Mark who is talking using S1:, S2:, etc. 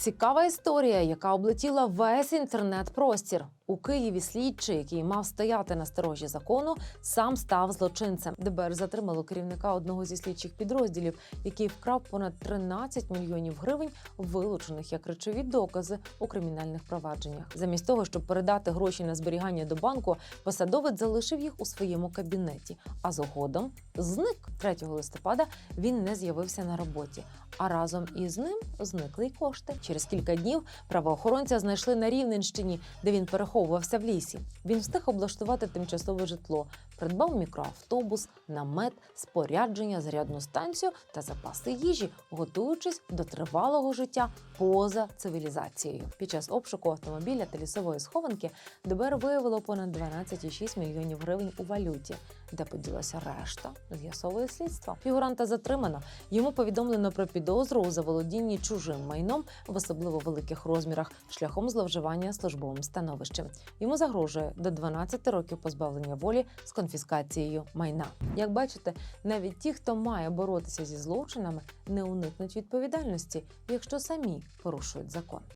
S1: Цікава історія, яка облетіла весь інтернет-простір. У Києві слідчий, який мав стояти на сторожі закону, сам став злочинцем. ДБР затримало керівника одного зі слідчих підрозділів, який вкрав понад 13 мільйонів гривень, вилучених як речові докази у кримінальних провадженнях. Замість того, щоб передати гроші на зберігання до банку, посадовець залишив їх у своєму кабінеті. А згодом зник 3 листопада. Він не з'явився на роботі. А разом із ним зникли й кошти. Через кілька днів правоохоронця знайшли на Рівненщині, де він переховувався в лісі. Він встиг облаштувати тимчасове житло, придбав мікроавтобус, намет, спорядження, зарядну станцію та запаси їжі, готуючись до тривалого життя поза цивілізацією. Під час обшуку автомобіля та лісової схованки ДБР виявило понад 12,6 мільйонів гривень у валюті. Де поділася решта, з'ясовує слідство. Фігуранта затримано. Йому повідомлено про підозру у заволодінні чужим майном в особливо великих розмірах шляхом зловживання службовим становищем. Йому загрожує до 12 років позбавлення волі з конфіскацією майна. Як бачите, навіть ті, хто має боротися зі злочинами, не уникнуть відповідальності, якщо самі порушують закон.